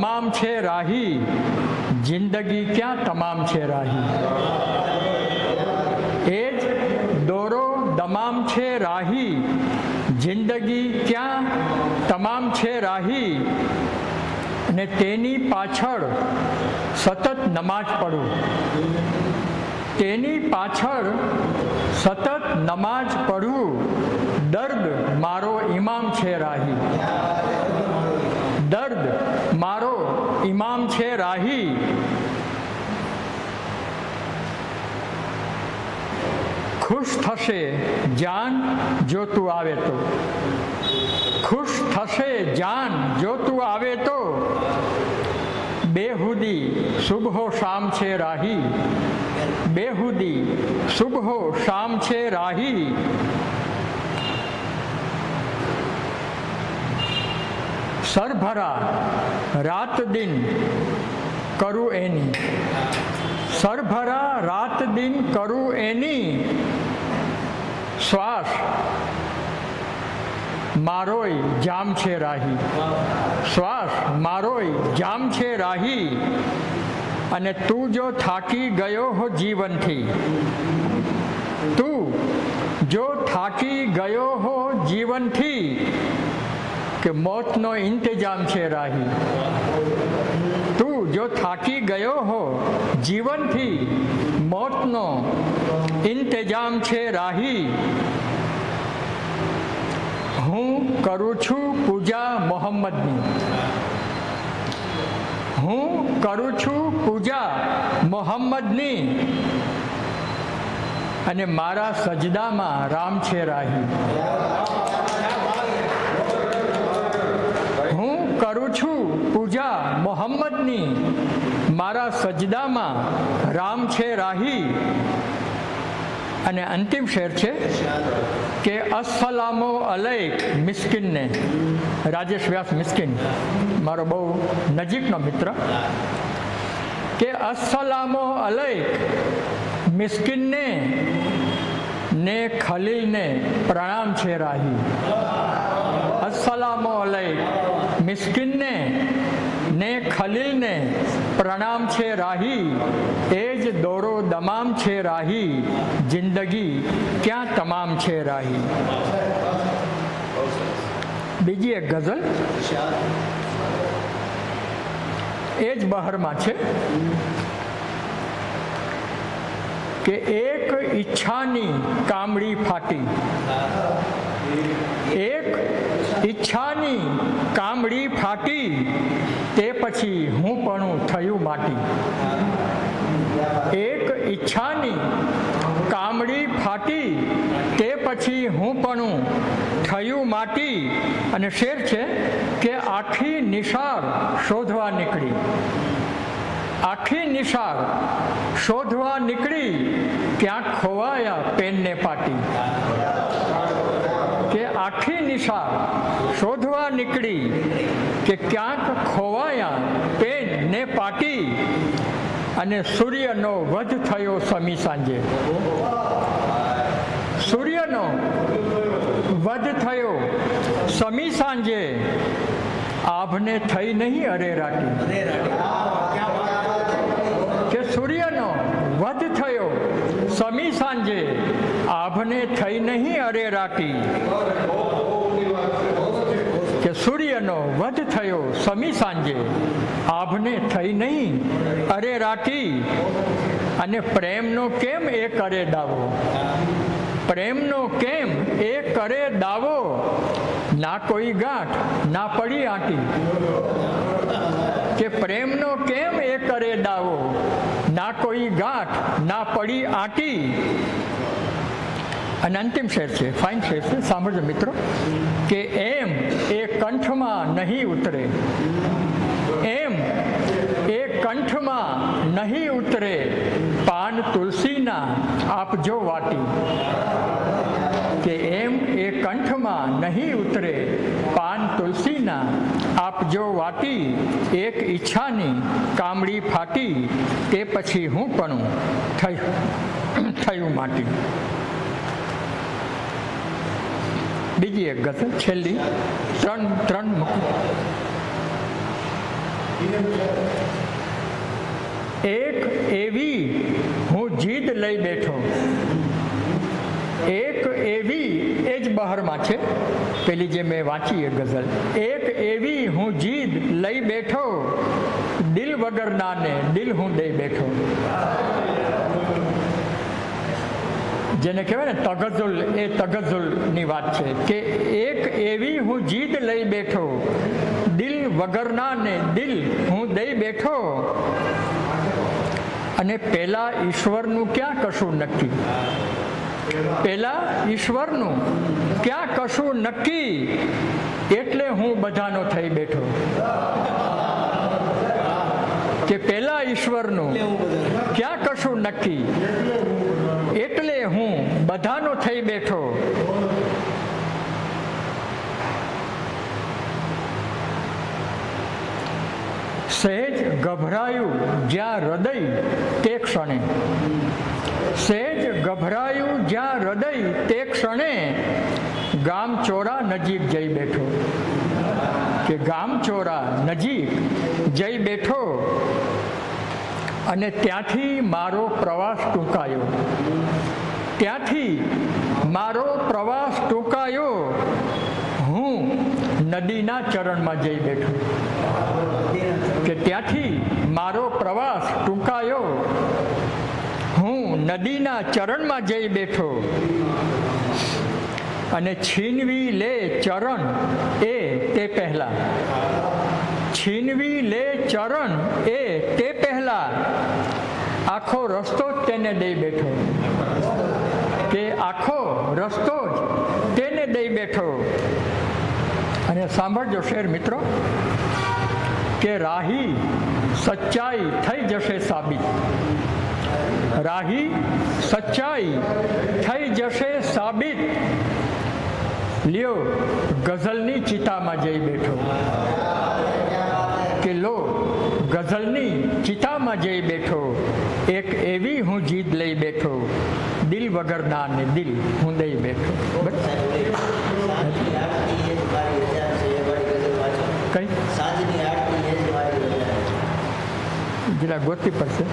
દમામ છે રાહી. જિંદગી ક્યાં તમામ છે રાહી? એ જ દોરો દમામ છે રાહી. જિંદગી ક્યાં તમામ છે રાહી? અને તેની પાછળ સતત નમાજ પઢો તેની પાછળ સતત નમાજ પઢવું દર્દ મારો ઇમામ છે રાહી દર્દ મારો ઇમામ છે રાહી ખુશ થશે જાન જો તું આવે તો ખુશ થશે જાન જો તું આવે તો બેહુદી શુભહો શામ છે રાહી બેહુદી શુભહો શામ છે રાહી સરભરા, રાત દિન કરું એની. સરભરા, રાત દિન કરું એની. શ્વાસ મારોય જામ છે રાહી. શ્વાસ મારોય જામ છે રાહી. અને તું જો થાકી ગયો હો જીવનથી, તું જો થાકી ગયો હો જીવનથી કે મોતનો ઇંતજામ છે રાહી. તું જો થાકી ગયો હો, જીવનથી મોતનો ઇંતજામ છે રાહી. હું કરું છું પૂજા મોહમ્મદની. હું કરું છું પૂજા મોહમ્મદની. અને મારા સજદામાં રામ છે રાહી હું કરું છું પૂજા મોહમ્મદની. મારા સજદામાં રામ છે રાહી. અને અંતિમ શેર છે કે અસલામો અલૈક મિસ્કિનને. રાજેશ વ્યાસ મિસ્કિન, મારો બહુ નજીકનો મિત્ર. કે અસલામો અલૈક મિસ્કિનને ને ખલીલને પ્રણામ છે રાહી. અસલામો અલૈક મિસ્કિનને ને ખલીલને પ્રણામ છે રાહી, એ જ દોરો દમામ છે રાહી, જિંદગી ક્યાં તમામ છે રાહી. બીજી એક ગઝલ. એ જ બહારમાં છે કે એક ઈચ્છાની કામડી ફાટી. એક ઈચ્છાની કામડી ફાટી તે પછી હું પણ થયું માટી. એક ઈચ્છાની કામડી ફાટી તે પછી હું પણ થયું માટી. અને શેર છે કે આખી નિશાળ શોધવા નીકળી. આખી નિશાળ શોધવા નીકળી ક્યાંક ખોવાયા પેનને પાટી. કે આખી નિશાળ શોધવા નીકળી કે ક્યાંક ખોવાયા પેજ ને પાટી અને સૂર્યનો વધ થયો સમી સાંજે. સૂર્યનો વધ થયો સમી સાંજે. આભને થઈ નહીં અરે રાટી. કે સૂર્યનો વધ થયો સમી સાંજે આભને થઈ નહીં અરે રાટી. કે સૂર્યનો વધ થયો સમી સાંજે આભને થઈ નહીં અરે રાટી. અને પ્રેમનો કેમ એ કરે દાવો? પ્રેમનો કેમ એ કરે દાવો? ના કોઈ ગાંઠ, ના પડી આંટી. કે પ્રેમનો કેમ એ કરે દાવો? ના કોઈ ગાંઠ, ના પડી આંટી. અને અંતિમ શેર છે ફાઇન શેર છે. સાંભળજો મિત્રો, કે એમ એ કંઠમાં નહીં ઉતરે. એમ એ કંઠમાં નહીં ઉતરે. પાન તુલસીના આપજો વાટી. કે એમ એ કંઠમાં નહીં ઉતરે. પાન તુલસીના આપજો વાટી એક ઈચ્છાની કામડી ફાટી, તે પછી હું પણ થયું થયું માટી. બીજી એક ગઝલ, છેલ્લી. ત્રણ ત્રણ એક એવી હું જીદ લઈ બેઠો. એક એવી એ જ બહારમાં છે. પેલી જે મેં વાંચી એ ગઝલ. એક એવી હું જીદ લઈ બેઠો, દિલ વગરનાને દિલ હું દઈ બેઠો. જેને કહેવાય ને તગઝુલ, એ તગઝુલની વાત છે કે એક એવી હું જીદ લઈ બેઠો, દિલ વગરના ને દિલ હું દઈ બેઠો. અને પહેલાં ઈશ્વરનું ક્યાં કશું નક્કી? પેલા ઈશ્વરનું ક્યાં કશું નક્કી એટલે હું બધાનો થઈ બેઠો. કે પેલા ઈશ્વરનું ક્યાં કશું નક્કી એટલે હું બધાનો થઈ બેઠો. સહેજ ગભરાયું જ્યાં હૃદય તે ક્ષણે. સહેજ ગભરાયું જ્યાં હૃદય તે ક્ષણે ગામ ચોરા નજીક જઈ બેઠો. કે ગામ ચોરા નજીક જઈ બેઠો અને ત્યાંથી મારો પ્રવાસ ટૂંકાયો. ત્યાંથી મારો પ્રવાસ ટૂંકાયો. હું નદીના ચરણમાં જઈ બેઠો. ત્યાંથી મારો પ્રવાસ ટૂંકાયો. હું નદીના ચરણમાં જઈ બેઠો. અને છીનવી લે ચરણ એ તે પહેલા. છીનવી લે ચરણ એ તે પહેલા. આખો રસ્તો જ તેને દઈ બેઠો. કે આખો રસ્તો જ તેને દઈ બેઠો. અને સાંભળજો શેર મિત્રો કે રાહી સચ્ચાઈ થઈ જશે સાબિત. રાહી સચ્ચાઈ થઈ જશે સાબિત. લ્યો, ગઝલની ચિતામાં જઈ બેઠો. કે લો, ગઝલની ચિતામાં જઈ બેઠો. એક એવી હું જીદ લઈ બેઠો. દિલ વગરના ને દિલ હું દઈ બેઠો. બસ વાંચો કઈ સાંજની આરતી એ જ મારી રજા છે જરા ગોતવી પડશે